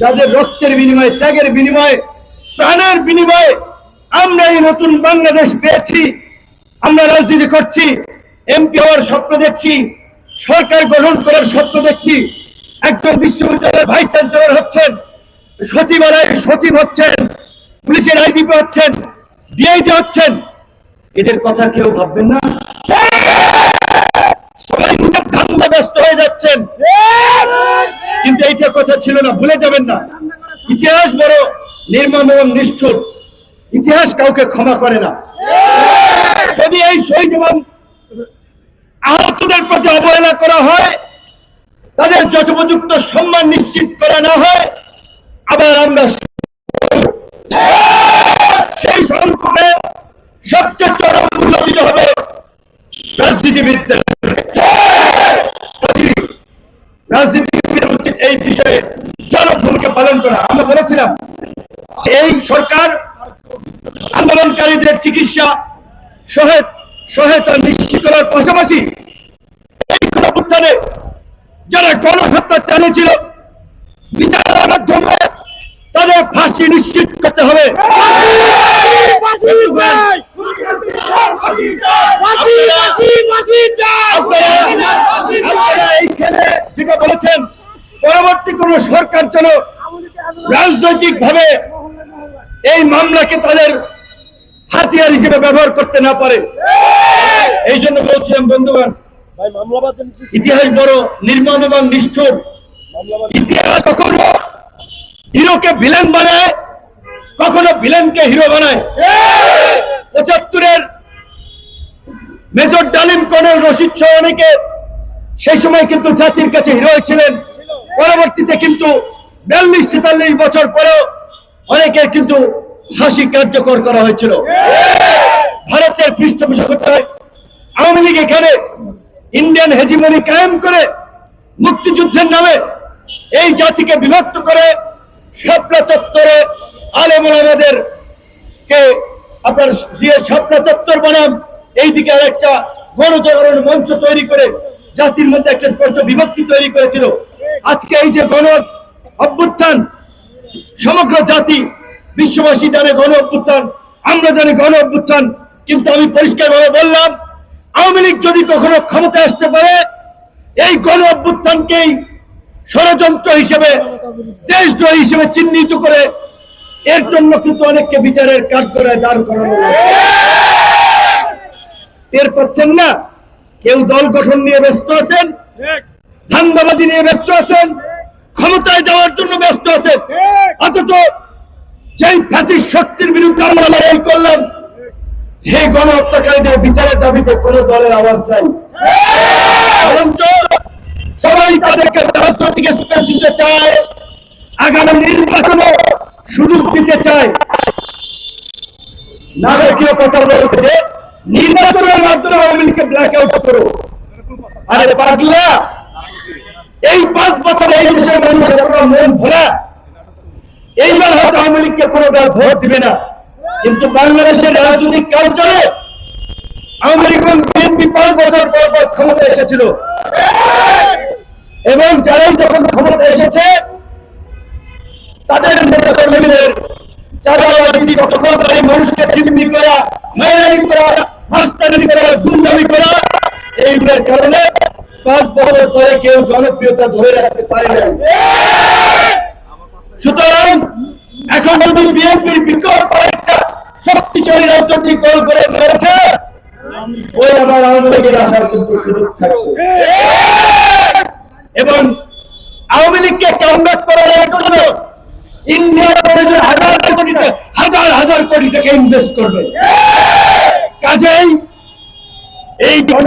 যাদের রক্তের বিনিময়ে, ত্যাগের বিনিময়ে, প্রাণের বিনিময়ে আমরা এই নতুন বাংলাদেশ পেয়েছি। আমরা রাজনীতি করছি, এমপি হওয়ার স্বপ্ন দেখছি, সরকার গঠন করার স্বপ্ন দেখছি। একজন বিশ্ববিদ্যালয়ের ভাইস চ্যান্সেলর হচ্ছেন, সচিবালয়ের সচিব হচ্ছেন, পুলিশের আইজিপি হচ্ছেন, ডিআইজি হচ্ছেন। এদের কথা কেউ ভাববেন না। সবাই ধান্দা ব্যস্ত হয়ে যাচ্ছেন। কিন্তু এইটা কথা ছিল না, ভুলে যাবেন না। ইতিহাস বড় নির্মম এবং নিষ্ঠুর। ইতিহাস কাউকে ক্ষমা করে না। যদি এই শহীদ এবং আহতদের প্রতি অবহেলা করা হয়, তাদের যথোপযুক্ত সম্মান নিশ্চিত করা না হয়, আবার আমরা সেই সংকটে সবচেয়ে চরম দিতে হবে রাজনীতিবিদদের। রাজনীতিবিদ উচিত এই বিষয়ে চরম ভূমিকা পালন করা। আমরা বলেছিলাম এই সরকার আন্দোলনকারীদের চিকিৎসা সহায় সহায়তা নিশ্চিত করার পাশাপাশি যারা গণহত্যা চালিয়েছিল, বিচারের মাধ্যমে তাদের ফাঁসি নিশ্চিত করতে হবে। যেটা বলেছেন, পরবর্তী কোন সরকার যেন রাজনৈতিক ভাবে এই মামলাকে তাদের হাতিয়ার হিসেবে ব্যবহার করতে না পারে। এই জন্য বলছিলাম বন্ধুগণ, ইতিহাস বড় নির্মম এবং নিষ্ঠুর। ইতিহাস কখনো হিরোকে ভিলেন বানায়, কখনো ভিলেনকে হিরো বানায়। পঁচাত্তরের মেজর ডালিম কর্নেল রশিদ সহ অনেকে সেই সময় কিন্তু জাতির কাছে হিরো হয়েছিলেন পরবর্তীতে কিন্তু বিয়াল্লিশ তেতাল্লিশ বছর পরেও অনেকের কিন্তু ফাঁসি কার্যকর করা হয়েছিল। ভারতের পৃষ্ঠপোষকতায় আওয়ামী লীগ এখানে ইন্ডিয়ান হেজিমনি কায়েম করে মুক্তিযুদ্ধের নামে এই জাতিকে বিভক্ত করে শাপলা চত্বরে আলেমন আমাদের কে আপনার দিয়ে শাপলা চত্বর বনাম, এইদিকে আর একটা গণজাগরণ মঞ্চ তৈরি করে জাতির মধ্যে একটা স্পষ্ট বিভক্তি তৈরি করেছিল। আজকে এই যে গণ অভ্যুত্থান সমগ্র জাতি বিশ্ববাসী জানে গণ অভ্যুত্থান আমরা জানি গণ অভ্যুত্থান। কিন্তু আমি পরিষ্কারভাবে বললাম আওয়ামী লীগ যদি কখনো ক্ষমতায় আসতে পারে এই গণ অভ্যুত্থানকেই ষড়যন্ত্র হিসেবে দেশদ্রোহী হিসেবে চিহ্নিত করে এর জন্য কিন্তু অনেককে বিচারের কাজ করে দাঁড় করানো। টের পাচ্ছেন না? কেউ দল গঠন নিয়ে ব্যস্ত আছেন? ধান্দাবাজি নিয়ে ব্যস্ত আছেন? ক্ষমতায় যাওয়ার জন্য ব্যস্ত আছেন। অথচ যেই ফ্যাসিস্ট শক্তির বিরুদ্ধে আমরা লড়াই করলাম সেই গণহত্যাকারীদের বিচারের দাবিতে কোন দলের আওয়াজ নাই। সবাই তাদেরকে দিতে চায়, আগামী নির্বাচনে সুযোগ দিতে চায়। কথা বলছে যে, নির্বাচনের মাধ্যমে আওয়ামী লীগকে ব্ল্যাক আউট করো। আরে পাগলা! এই পাঁচ বছরে এই দেশের মানুষের এতটা মন ভরা এইবার হয়তো আওয়ামী লীগকে কোনো দল ভোট দিবে না। কিন্তু বাংলাদেশের রাজনৈতিক কালচারে আওয়ামী লীগ এবং বিএনপি পাঁচ বছর পর পর ক্ষমতা এসেছিল। এবং যারাই যখন ক্ষমতা এসেছে, তাদের নেতা কর্মীদের চাঁদাবাজি দখলকারী মানুষকে চিহ্নি করা, হয়রানি করা মাস্তানি করা গুন্ডামি করা, এইগুলোর কারণে পাঁচ বছর পরে কেউ জনপ্রিয়তা ধরে রাখতে পারে না সুতরাং এখন যদি বিএনপির বিকল্প একটা শক্তিশালী রাজনৈতিক দল করে রয়েছে ওই আমার আওয়ামী লীগের আসার কিন্তু সুযোগ থাকবে। এবং আওয়ামী লীগকে কামব্যাক করার জন্য ইন্ডিয়ার মধ্যে হাজার কোটি হাজার হাজার কোটি টাকা ইনভেস্ট করবে। কাজেই এই গণ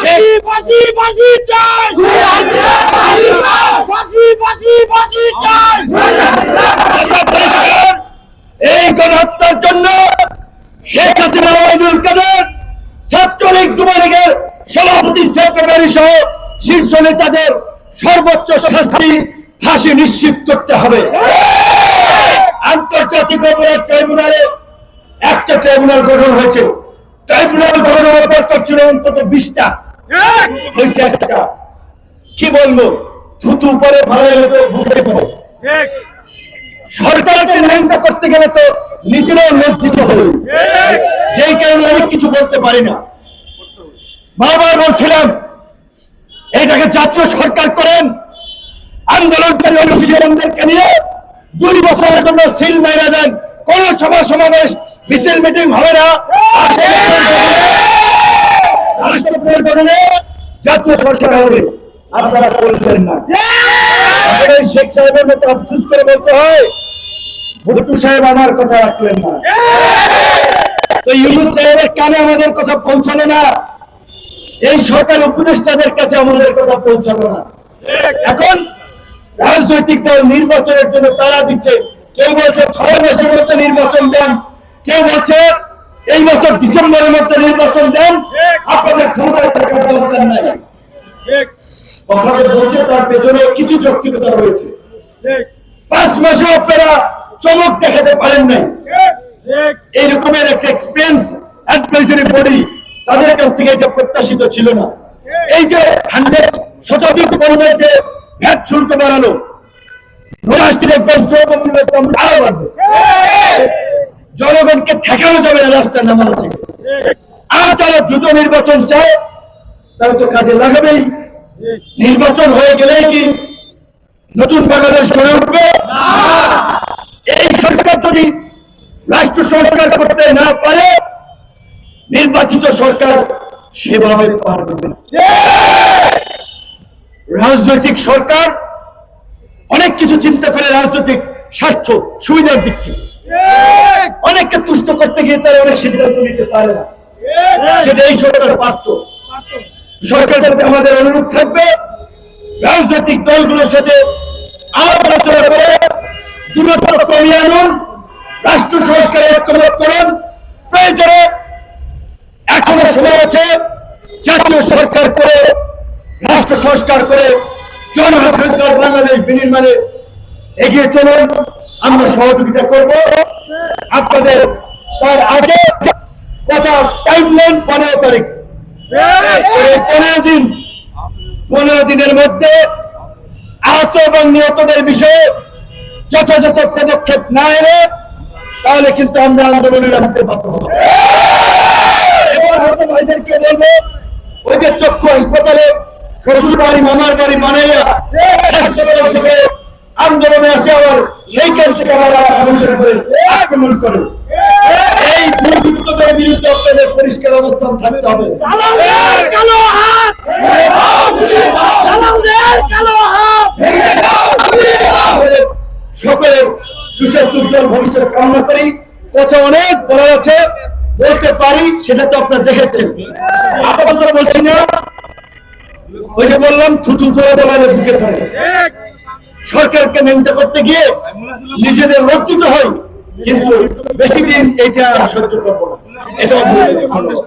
যাবে না। সে- ফাঁসি ফাঁসি চাই। ফাঁসি ফাঁসি ফাঁসি চাই। এই গণহত্যার জন্য শেখ হাসিনা ওবায়দুল কাদের ছাত্রলীগ যুবলীগের সভাপতি সেক্রেটারি সহ শীর্ষ নেতাদের সর্বোচ্চ শাস্তি ফাঁসি নিশ্চিত করতে হবে। আন্তর্জাতিক অপরাধ ট্রাইব্যুনালে একটা ট্রাইব্যুনাল গঠন হয়েছে। ট্রাইব্যুনাল গঠন হওয়ার দরকার ছিল অন্তত বিশটা হয়েছে একটা কি বলব? থুতু পরে ভালো তো বুঝতে পারো সরকারকে নিয়ন্ত্রণ করতে গেলে তো নিজেরাও লজ্জিত যেই কারণে অনেক কিছু বলতে পারি না। বারবার বলছিলাম এটাকে জাতীয় সরকার করেন আন্দোলনকারী অনুশীলনদেরকে নিয়ে দুই বছরের জন্য সিল মেরে দেন। কোন সভা সমাবেশ মিছিল মিটিং হবে না। গঠনে জাতীয় সরকার হবে। আপনারা না। শেখ সাহেবের মতো আফসুস করে বলতে হয়, ভুট্টু সাহেব আমার কথা রাখলেন না। তো ইউনুস সাহেবের কানে আমাদের কথা না। এই সরকার উপদেষ্টাদের কাছে আমাদের কথা পৌঁছালো না। এখন রাজনৈতিক দল নির্বাচনের জন্য তারা দিচ্ছে, কেউ বলছে ছয় মাসের মধ্যে নির্বাচন দেন, কেউ বলছে এই বছর ডিসেম্বরের মধ্যে নির্বাচন দেন, আপনাদের ক্ষমতায় থাকার দরকার নাই। কথাটা বলছে, তার পেছনে কিছু যৌক্তিকতা রয়েছে। পাঁচ মাসে আপনারা চমক দেখাতে পারেন নাই। এই রকমের একটা এক্সপিরিয়েন্স অ্যাডভাইজারি বডি তাদের কাছ থেকে এটা প্রত্যাশিত ছিল না। এই যে হান্ড্রেড শতাধিক পরিমাণে যে ভ্যাট শুল্ক বাড়ানো রাষ্ট্রের দ্রব্যমূল্য কম আরও বাড়বে জনগণকে ঠেকানো যাবে না রাস্তায় নামানো থেকে আর যারা দ্রুত নির্বাচন চায়, তারা তো কাজে লাগাবেই। নির্বাচন হয়ে গেলেই কি নতুন বাংলাদেশ গড়ে উঠবে? এই সরকার যদি রাষ্ট্র সংস্কার করতে না পারে, নির্বাচিত সরকার সেভাবে পারবে না। রাজনৈতিক সরকার অনেক কিছু চিন্তা করে রাজনৈতিক স্বার্থ, সুবিধার দিক থেকে। অনেককে তুষ্ট করতে গিয়ে তারা অনেক সিদ্ধান্ত নিতে পারে না। যেটা এই সরকার পারত সরকারের প্রতি আমাদের অনুরোধ থাকবে, রাজনৈতিক দলগুলোর সাথে আলোচনা করে দূরত্ব কমিয়ে আনুন, রাষ্ট্র সংস্কারে ঐক্যমত করুন। প্রয়োজনে এখনও সময় আছে, জাতীয় সরকার করে, রাষ্ট্র সংস্কার করে জনআকাঙ্ক্ষার বাংলাদেশ বিনির্মাণে এগিয়ে চলুন। আমরা সহযোগিতা করব। আপনাদের তার আগে কথা টাইমলাইন পনেরো তারিখ। পনেরো দিন, পনেরো দিনের মধ্যে আহত এবং নিহতদের বিষয়ে যথাযথ পদক্ষেপ না এলে তাহলে কিন্তু আমরা আন্দোলনে নামতে পারব এবার হয়তো ভাইদেরকে বলব, ওই যে চক্ষু হাসপাতালে বাড়ি, মামার বাড়ি বানাইয়া হাসপাতাল থেকে আন্দোলনে আসে আবার সেই কাজ থেকে আবার মানুষের উপরে আক্রমণ করে এই দুর্বৃত্তদের বিরুদ্ধে আপনাদের পরিষ্কার অবস্থান থাকতে হবে। দালালদের কালো হাত! দালালদের কালো হাত! আমাদের সকলের সুস্বাস্থ্য উজ্জ্বল ভবিষ্যৎ কামনা করি। কথা অনেক বড় আছে বলতে পারি সেটা তো আপনার দেখেছেন। আপাতত বলছি না। ওই যে বললাম থুতু ধরে বলারে বুকে ধরে। সরকারকে মেনটা করতে গিয়ে নিজেদের লজ্জিত হই, কিন্তু বেশি দিন এটা সহ্য করব না। ধন্যবাদ